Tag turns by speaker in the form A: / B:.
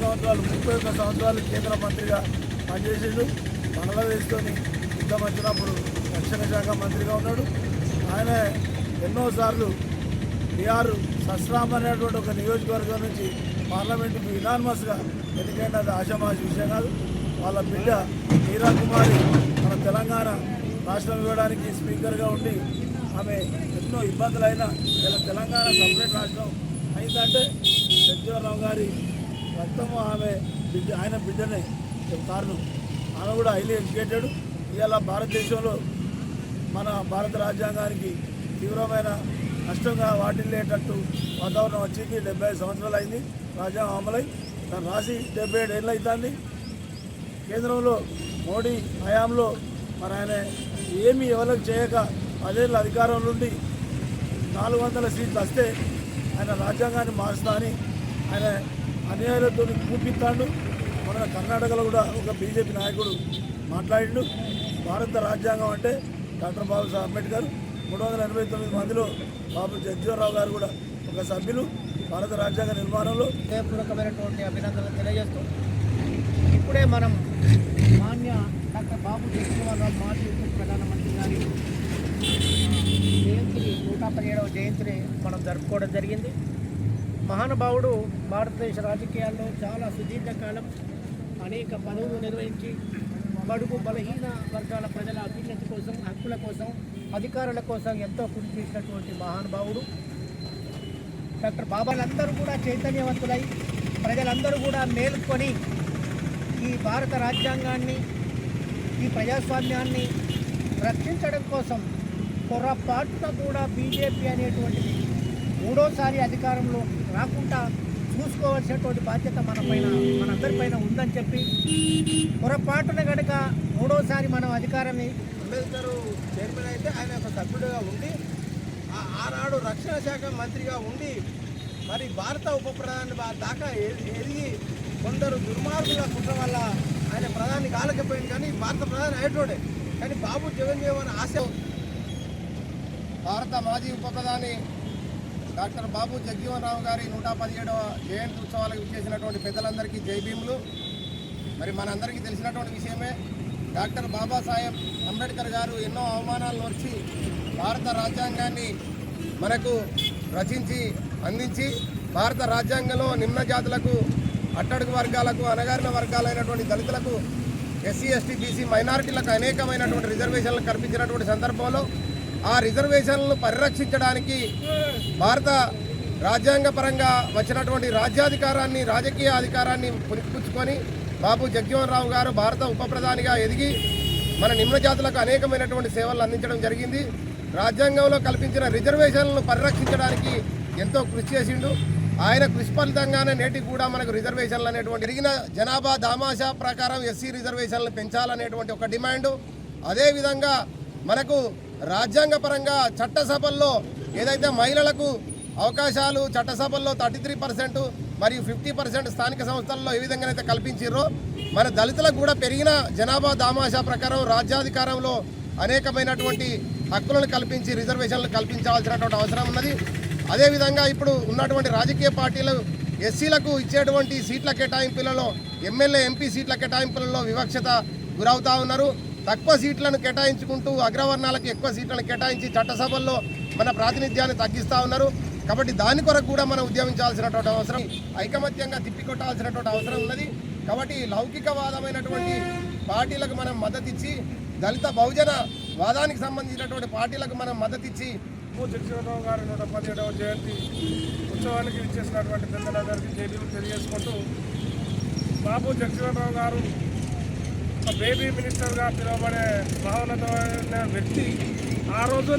A: సంవత్సరాలు ముప్పై ఒక్క సంవత్సరాలు కేంద్ర మంత్రిగా పనిచేసిండు. బంగ్లాదేశ్తోని యుద్ధం వచ్చినప్పుడు రక్షణ శాఖ మంత్రిగా ఉన్నాడు. ఆయన ఎన్నోసార్లు బీహార్ సస్రామ్ అనేటువంటి ఒక నియోజకవర్గం నుంచి పార్లమెంటుకు ఇనాన్మస్గా ఎన్నికైన అది ఆశామాషి విషయం కాదు. వాళ్ళ బిడ్డ మీరా కుమారి మన తెలంగాణ రాష్ట్రం ఇవ్వడానికి స్పీకర్గా ఉండి ఆమె ఎన్నో ఇబ్బందులైనా ఇలా తెలంగాణ సపరేట్ రాష్ట్రం అయిందంటే సత్యవరరావు గారి రక్తము ఆమె బిడ్డ ఆయన బిడ్డనే కారణం ఆమె కూడా హైలీ ఎడ్యుకేటెడ్. ఇవాళ భారతదేశంలో మన భారత రాజ్యాంగానికి తీవ్రమైన నష్టంగా వాటిల్లేటట్టు వాతావరణం వచ్చింది. డెబ్బై ఐదు సంవత్సరాలు అయింది. రాజ్యాంగం అమలై దాన్ని రాసి డెబ్బై ఏడు ఏళ్ళు అవుతుంది కేంద్రంలో మోడీ హయాంలో మరి ఆయన ఏమీ ఎవరికి చేయక పదేళ్ళ అధికారం నుండి నాలుగు వందల సీట్లు వస్తే ఆయన రాజ్యాంగాన్ని మారుస్తా అని ఆయన అన్యాయాలతో కూపిస్తాడు. మన కర్ణాటకలో కూడా ఒక బీజేపీ నాయకుడు మాట్లాడిండు. భారత రాజ్యాంగం అంటే డాక్టర్ బాబాసాహెబ్ అంబేద్కర్. మూడు వందల ఎనభై తొమ్మిది మందిలో బాబు జగ్జీవనరావు గారు కూడా ఒక సభ్యులు భారత రాజ్యాంగ నిర్మాణంలో.
B: హృదయపూర్వకమైనటువంటి అభినందనలు తెలియజేస్తూ ఇప్పుడే మనం మాన్య డాక్టర్ బాబు జగన్మోహన్ మాజీ ఉప ప్రధానమంత్రి గారి జయంతిని నూట పదిహేడవ జయంతిని మనం జరుపుకోవడం జరిగింది. మహానుభావుడు భారతదేశ రాజకీయాల్లో చాలా సుదీర్ఘకాలం అనేక పదవులు నిర్వహించి బడుగు బలహీన వర్గాల ప్రజల అభ్యున్నతి కోసం హక్కుల కోసం అధికారుల కోసం ఎంతో కృషి చేసినటువంటి మహానుభావుడు. డాక్టర్ బాబాలందరూ కూడా చైతన్యవంతులై ప్రజలందరూ కూడా మేల్కొని ఈ భారత రాజ్యాంగాన్ని ఈ ప్రజాస్వామ్యాన్ని రక్షించడం కోసం పొరపాటున కూడా బీజేపీ అనేటువంటిది మూడోసారి అధికారంలో రాకుండా చూసుకోవాల్సినటువంటి బాధ్యత మన పైన మనందరిపైన ఉందని చెప్పి పొరపాటున గనుక మూడోసారి మనం అధికారాన్ని
C: అంబేద్కర్ చైర్మన్ అయితే ఆయన ఒక సభ్యుడిగా ఉండి ఆ- ఆనాడు రక్షణ శాఖ మంత్రిగా ఉండి మరి భారత ఉప ప్రధాని దాకా ఎదిగి కొందరు దుర్మార్గుల కుట్ర వల్ల ఆయన ప్రధాని కాలేకపోయింది కానీ భారత ప్రధాని అయ్యేటోడే. కానీ బాబు జగన్జీవన్ ఆశ భారత మాజీ ఉప ప్రధాని డాక్టర్ బాబు జగ్జీవన్ రావు గారి నూట పదిహేడవ జయంతి ఉత్సవాలకు విచ్చేసినటువంటి పెద్దలందరికీ జైభీములు మరి మనందరికీ తెలిసినటువంటి విషయమే డాక్టర్ బాబాసాహెబ్ అంబేద్కర్ గారు ఎన్నో అవమానాలు వచ్చి భారత రాజ్యాంగాన్ని మనకు రచించి అందించి భారత రాజ్యాంగంలో నిమ్న జాతులకు అట్టడుగు వర్గాలకు అణగారిన వర్గాలైనటువంటి దళితులకు ఎస్సీ ఎస్టీ బీసీ మైనారిటీలకు అనేకమైనటువంటి రిజర్వేషన్లు కల్పించినటువంటి సందర్భంలో ఆ రిజర్వేషన్లను పరిరక్షించడానికి భారత రాజ్యాంగ పరంగా వచ్చినటువంటి రాజ్యాధికారాన్ని రాజకీయ అధికారాన్ని పునిపుచ్చుకొని బాబు జగ్జీవన్ రావు గారు భారత ఉప ప్రధానిగా ఎదిగి మన నిమ్న జాతులకు అనేకమైనటువంటి సేవలు అందించడం జరిగింది. రాజ్యాంగంలో కల్పించిన రిజర్వేషన్లను పరిరక్షించడానికి ఎంతో కృషి చేసిండు. ఆయన కృషి ఫలితంగానే నేటికి కూడా మనకు రిజర్వేషన్లు అనేటువంటి పెరిగిన జనాభా దామాషా ప్రకారం ఎస్సీ రిజర్వేషన్లు పెంచాలనేటువంటి ఒక డిమాండు. అదేవిధంగా మనకు రాజ్యాంగపరంగా చట్టసభల్లో ఏదైతే మహిళలకు అవకాశాలు చట్టసభల్లో థర్టీ త్రీ పర్సెంట్ మరియు ఫిఫ్టీ పర్సెంట్ స్థానిక సంస్థల్లో ఏ విధంగానైతే కల్పించారో మన దళితులకు కూడా పెరిగిన జనాభా దామాషా ప్రకారం రాజ్యాధికారంలో అనేకమైనటువంటి హక్కులను కల్పించి రిజర్వేషన్లు కల్పించాల్సినటువంటి అవసరం ఉన్నది. అదేవిధంగా ఇప్పుడు ఉన్నటువంటి రాజకీయ పార్టీలు ఎస్సీలకు ఇచ్చేటువంటి సీట్ల కేటాయింపులలో ఎమ్మెల్యే ఎంపీ సీట్ల కేటాయింపులలో వివక్షత గురవుతా ఉన్నారు. తక్కువ సీట్లను కేటాయించుకుంటూ అగ్రవర్ణాలకు ఎక్కువ సీట్లను కేటాయించి చట్టసభల్లో మన ప్రాతినిధ్యాన్ని తగ్గిస్తూ ఉన్నారు. కాబట్టి దాని కొరకు కూడా మనం ఉద్యమించాల్సినటువంటి అవసరం ఐకమత్యంగా తిప్పికొట్టాల్సినటువంటి అవసరం ఉన్నది. కాబట్టి లౌకికవాదమైనటువంటి పార్టీలకు మనం మద్దతు ఇచ్చి దళిత బహుజన వాదానికి సంబంధించినటువంటి పార్టీలకు మనం మద్దతు ఇచ్చి
A: జగజీవనరావు గారి నూట పదిహేడవ జయంతి ఉత్సవానికి ఇచ్చేసినటువంటి పెద్దలందరికీ జైలు తెలియజేసుకుంటూ బాబు జగజీవనరావు గారు ఒక బేబీ మినిస్టర్గా పిలువబడే భావనతో వ్యక్తి ఆ రోజు